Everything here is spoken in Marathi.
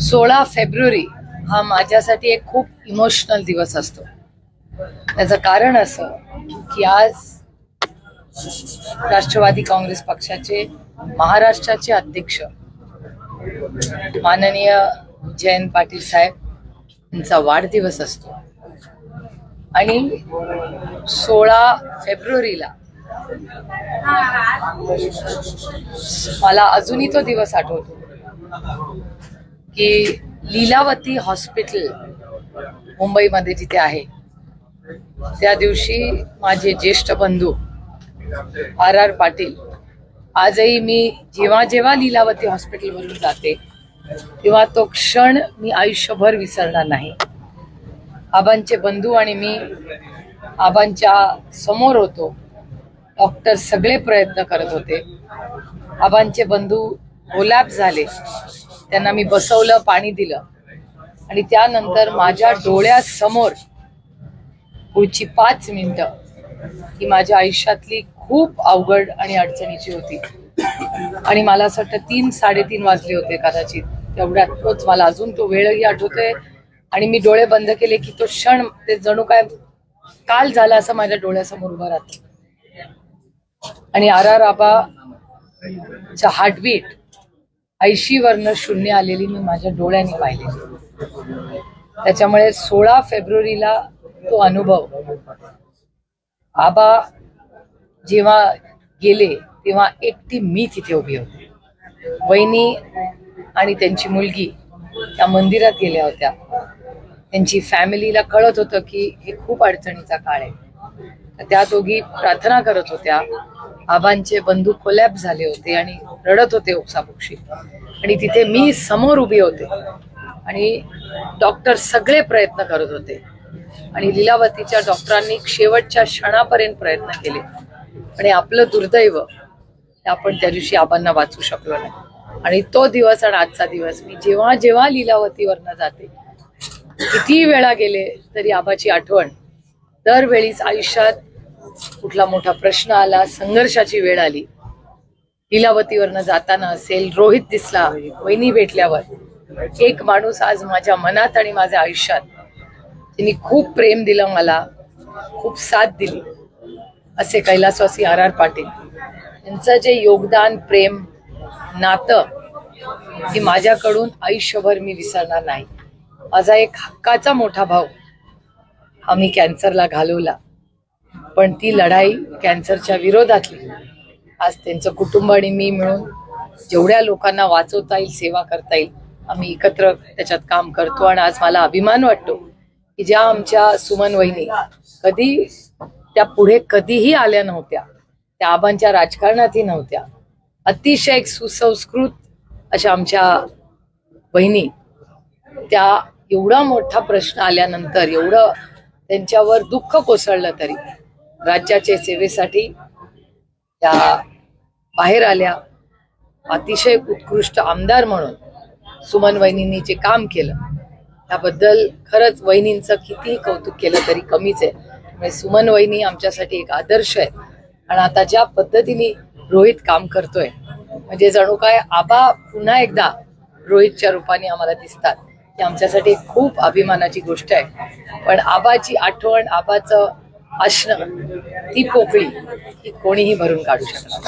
सोळा फेब्रुवारी हा माझ्यासाठी एक खूप इमोशनल दिवस असतो. त्याचं कारण असं की आज राष्ट्रवादी काँग्रेस पक्षाचे महाराष्ट्राचे अध्यक्ष माननीय जयंत पाटील साहेब यांचा वाढदिवस असतो. आणि सोळा फेब्रुवारीला मला अजूनही तो दिवस आठवतो. की लीलावती हॉस्पिटल मुंबईमध्ये जिथे आहे. त्या दिवशी माझे ज्येष्ठ बंधू आर आर पाटील आजही मी जेव्हा जेव्हा लीलावती हॉस्पिटलवरून जाते तेव्हा तो क्षण मी आयुष्यभर विसरणार नाही. आबांचे बंधू आणि मी आबांच्या समोर होतो. डॉक्टर सगळे प्रयत्न करत होते. आबांचे बंधू ओलॅप झाले. त्यांना मी बसवलं पाणी दिलं. आणि त्यानंतर माझ्या डोळ्यासमोर पुढची पाच मिनिटं ही माझ्या आयुष्यातली खूप अवघड आणि अडचणीची होती. आणि मला असं वाटतं तीन साडेतीन वाजले होते कदाचित. तेवढ्यात तोच मला अजून तो वेळही आठवतोय. आणि मी डोळे बंद केले की तो क्षण ते जणू काय काल झाला असं माझ्या डोळ्यासमोर उभं राहत. आणि आर आर आबाच्या हार्टबीट ऐंशी वर्ण शून्य आलेली मी माझ्या डोळ्यांनी पाहिलेली त्याच्यामुळे सोळा फेब्रुवारीला तो अनुभव. आबा जेव्हा गेले तेव्हा एकटी मी तिथे उभी होती. वहिनी आणि त्यांची मुलगी त्या मंदिरात गेल्या होत्या. त्यांची फॅमिलीला कळत होतं की हे खूप अडचणीचा काळ आहे. त्या दोघी प्रार्थना करत होत्या. आबांचे बंधू कोलॅप झाले होते आणि रडत होते ओक्साबोक्षी आणि तिथे मी समोर उभी होते. आणि डॉक्टर सगळे प्रयत्न करत होते. आणि लीलावतीच्या डॉक्टरांनी शेवटच्या क्षणापर्यंत प्रयत्न केले. आणि आपलं दुर्दैव ते आपण त्या दिवशी आबांना वाचू शकलो नाही. आणि तो दिवस आणि आजचा दिवस मी जेव्हा जेव्हा लिलावतीवरनं जाते किती वेळा गेले तरी आबाची आठवण दरवेळीच आयुष्यात कुठला मोठा प्रश्न आला संघर्षाची वेळ आली. लीलावतीवरनं जाताना असेल रोहित दिसला वहिनी भेटल्यावर. एक माणूस आज माझ्या मनात आणि माझ्या आयुष्यात त्यांनी खूप प्रेम दिलं मला खूप साथ दिली असे कैलासवासी आर आर पाटील. यांचं जे योगदान प्रेम नातं ती माझ्याकडून आयुष्यभर मी विसरणार नाही. माझा एक हक्काचा मोठा भाऊ आम्ही कॅन्सरला घालवला. पण ती लढाई कॅन्सरच्या विरोधातली. आज त्यांचं कुटुंब आणि मी मिळून जेवढ्या लोकांना वाचवता येईल सेवा करता येईल आम्ही एकत्र त्याच्यात काम करतो आणि आज मला अभिमान वाटतो की ज्या आमच्या सुमन वहिनी कधी त्या पुढे कधीही आल्या नव्हत्या त्या आबांच्या राजकारणातही नव्हत्या अतिशय एक सुसंस्कृत अशा आमच्या बहिणी त्या एवढा मोठा प्रश्न आल्यानंतर एवढं त्यांच्यावर दुःख कोसळलं तरी राज्याच्या सेवेसाठी त्या बाहेर आल्या. अतिशय उत्कृष्ट आमदार म्हणून सुमन वहिनींनी जे काम केलं त्याबद्दल खरंच वहिनींचं कितीही कौतुक केलं तरी कमीच आहे. म्हणजे सुमन वहिनी आमच्यासाठी एक आदर्श आहे. आणि आता ज्या पद्धतीने रोहित काम करतोय म्हणजे जणू काय आबा पुन्हा एकदा रोहितच्या रूपाने आम्हाला दिसतात ही आमच्यासाठी खूप अभिमानाची गोष्ट आहे. पण आबाची आठवण आबाचं असणं ती पोकळी ही कोणीही भरून काढू शकणार